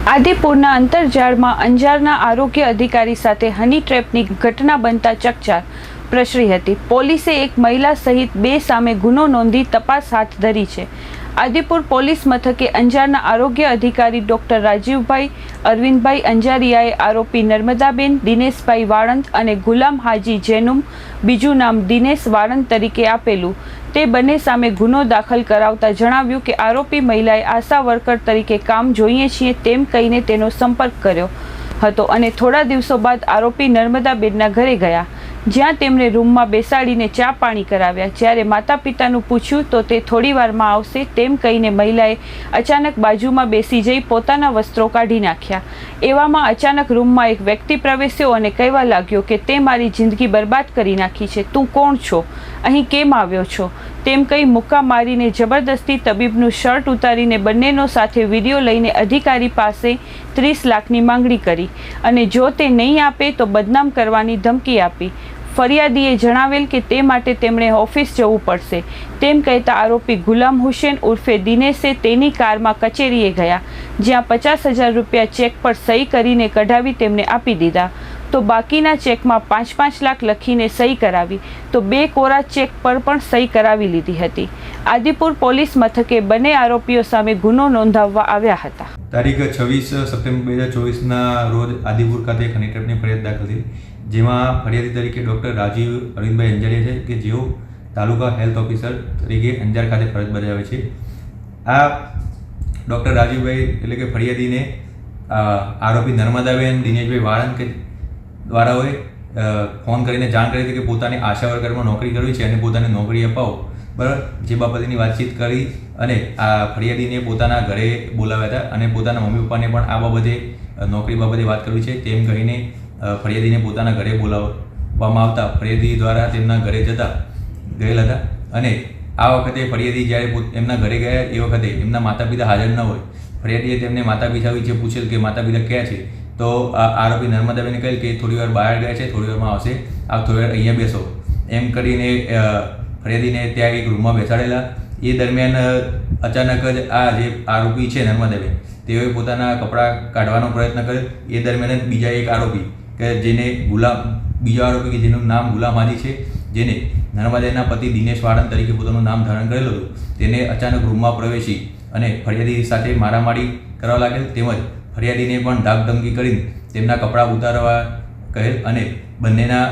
આદિપુરના અંતરજાળમાં અંજારના આરોગ્ય અધિકારી સાથે હની ટ્રેપની ઘટના બનતા ચકચાર પ્રસરી હતી. પોલીસે એક મહિલા સહિત બે સામે ગુનો નોંધી તપાસ હાથ ધરી છે. આદિપુર પોલીસ મથકે અંજારના આરોગ્ય અધિકારી ડોક્ટર રાજીવભાઈ અરવિંદભાઈ અંજારિયાએ આરોપી નર્મદાબેન, દિનેશભાઈ વાળંદ અને ગુલામ હાજી જેનુમ, બીજું નામ દિનેશ વાળંદ તરીકે આપેલું. તે બંને સામે ગુનો દાખલ કરાવતા જણાવ્યું કે આરોપી મહિલાએ આશા વર્કર તરીકે કામ જોઈએ છીએ તેમ કહીને તેનો સંપર્ક કર્યો હતો અને થોડા દિવસો બાદ આરોપી નર્મદાબેનના ઘરે ગયા. જ્યાં તેમણે રૂમમાં બેસાડીને ચા પાણી કરાવ્યા. જ્યારે માતા પિતાનું પૂછ્યું, તો તે થોડી વારમાં આવશે? તેમ કહીને મહિલાએ અચાનક બાજુમાં બેસી જઈ પોતાના વસ્ત્રો કાઢી નાખ્યા. એવામાં અચાનક રૂમમાં એક વ્યક્તિ પ્રવેશ્યો અને કહેવા લાગ્યો કે, તે મારી જિંદગી બરબાદ કરી નાખી છે. તું કોણ છો? અહીં કેમ આવ્યો છો? તેમ કહી મુક્કા મારીને જબરદસ્તી તબીબનું શર્ટ ઉતારીને બંનેનો સાથે વીડિયો લઈને અધિકારી પાસે ત્રીસ લાખની માંગણી કરી અને જો તે નહીં આપે તો બદનામ કરવાની ધમકી આપી. ફરિયાદીએ જણાવેલ કે તે માટે તેમણે ઓફિસ જવું પડશે. તેમ કહેતા આરોપી ગુલામ હુસેન ઉર્ફે દિનેશે તેની કારમાં કચેરીએ ગયા, જ્યાં પચાસ હજાર રૂપિયા ચેક પર સહી કરીને કઢાવી તેમને આપી દીધા. તો બાકીના ચેકમાં પાંચ પાંચ લાખ લખીને સહી કરાવી, તો બે કોરા ચેક પર પણ સહી કરાવી લીધી હતી. આદિપુર પોલીસ મથકે બંને આરોપીઓ સામે ગુનો નોંધાવવા આવ્યા હતા. તારીખ છવ્વીસ સપ્ટેમ્બર બે હજાર ચોવીસના રોજ આદિપુર ખાતે એક હનીટ્રેપની ફરિયાદ દાખલ થઈ, જેમાં ફરિયાદી તરીકે ડૉક્ટર રાજીવ અરવિંદભાઈ અંજારિયા છે કે જેઓ તાલુકા હેલ્થ ઓફિસર તરીકે અંજાર ખાતે ફરજ બજાવે છે. આ ડૉક્ટર રાજીવભાઈ એટલે કે ફરિયાદીને આરોપી નર્મદાબેન દિનેશભાઈ વાળંદ કે દ્વારાઓએ ફોન કરીને જાણ કરી હતી કે પોતાની આશા વર્કરમાં નોકરી કરવી છે અને પોતાને નોકરી અપાવો. બરાબર? જે બાબતની વાતચીત કરી અને આ ફરિયાદીને પોતાના ઘરે બોલાવ્યા હતા અને પોતાના મમ્મી પપ્પાને પણ આ બાબતે નોકરી બાબતે વાત કરવી છે. તેમ કહીને ફરિયાદીને પોતાના ઘરે બોલાવવામાં આવતા ફરિયાદી દ્વારા તેમના ઘરે જતા ગયેલા હતા. અને આ વખતે ફરિયાદી જ્યારે એમના ઘરે ગયા એ વખતે એમના માતા પિતા હાજર ન હોય. ફરિયાદીએ તેમને માતા પિતા વિશે પૂછેલ કે માતા પિતા ક્યાં છે? તો આરોપી નર્મદાબેને કહ્યું કે થોડી વાર બહાર ગયા છે, થોડી વારમાં આવશે. આપ થોડી વાર અહીંયા બેસો. એમ કરીને ફરિયાદીને ત્યાં એક રૂમમાં બેસાડેલા. એ દરમિયાન અચાનક જ આ જે આરોપી છે નર્મદાબેન તેઓએ પોતાના કપડાં કાઢવાનો પ્રયત્ન કર્યો. એ દરમિયાન જ બીજા એક આરોપી, કે જેને ગુલામ, બીજો આરોપી કે જેનું નામ ગુલામ છે, જેને નર્મદાના પતિ દિનેશ વાળંદ તરીકે પોતાનું નામ ધારણ કરેલું હતું, તેને અચાનક રૂમમાં પ્રવેશી અને ફરિયાદી સાથે મારામારી કરવા લાગેલ. તેમજ ફરિયાદીને પણ ધાકધમકી કરીને તેમના કપડાં ઉતારવા કહેલ અને બંનેના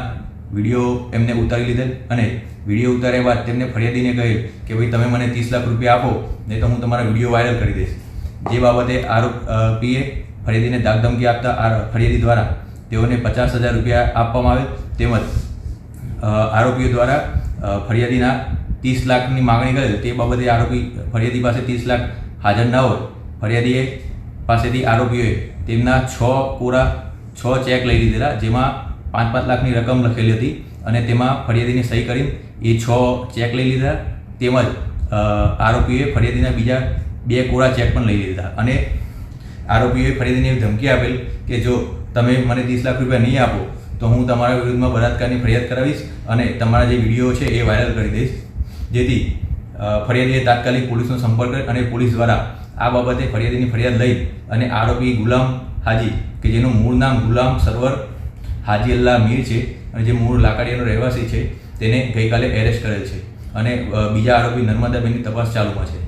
વીડિયો એમને ઉતારી લીધેલ અને વીડિયો ઉતાર્યા બાદ તેમને ફરિયાદીને કહેલ કે ભાઈ, તમે મને ત્રીસ લાખ રૂપિયા આપો, નહીં તો હું તમારા વીડિયો વાયરલ કરી દઈશ. જે બાબતે આરોપીએ ફરિયાદીને ધાકધમકી આપતા ફરિયાદી દ્વારા તેઓને પચાસ હજાર રૂપિયા આપવામાં આવેલ તેમજ આરોપીઓ દ્વારા ફરિયાદીના ત્રીસ લાખની માગણી કરેલ તે બાબતે આરોપી, ફરિયાદી પાસે ત્રીસ લાખ હાજર ન હોય. ફરિયાદીએ પાસેથી આરોપીઓએ તેમના છ કોરા છ ચેક લઈ લીધેલા, જેમાં પાંચ પાંચ લાખની રકમ લખેલી હતી અને તેમાં ફરિયાદીને સહી કરીને એ છ ચેક લઈ લીધા. તેમજ આરોપીઓએ ફરિયાદીના બીજા બે કોરા ચેક પણ લઈ લીધા. અને આરોપીઓએ ફરિયાદીને ધમકી આપેલ કે જો તમે મને ત્રીસ લાખ રૂપિયા નહીં આપો, તો હું તમારા વિરુદ્ધમાં બળાત્કારની ફરિયાદ કરાવીશ અને તમારા જે વીડિયો છે એ વાયરલ કરી દઈશ. જેથી ફરિયાદીએ તાત્કાલિક પોલીસનો સંપર્ક કરી અને પોલીસ દ્વારા આ બાબતે ફરિયાદીની ફરિયાદ લઈ અને આરોપી ગુલામ હાજી, કે જેનું મૂળ નામ ગુલામ સરવર હાજી અલ્લાહ મીર છે અને જે મૂળ લાકડીયાનો રહેવાસી છે, તેને ગઈકાલે એરેસ્ટ કરેલ છે. અને બીજા આરોપી નર્મદાબેનની તપાસ ચાલુમાં છે.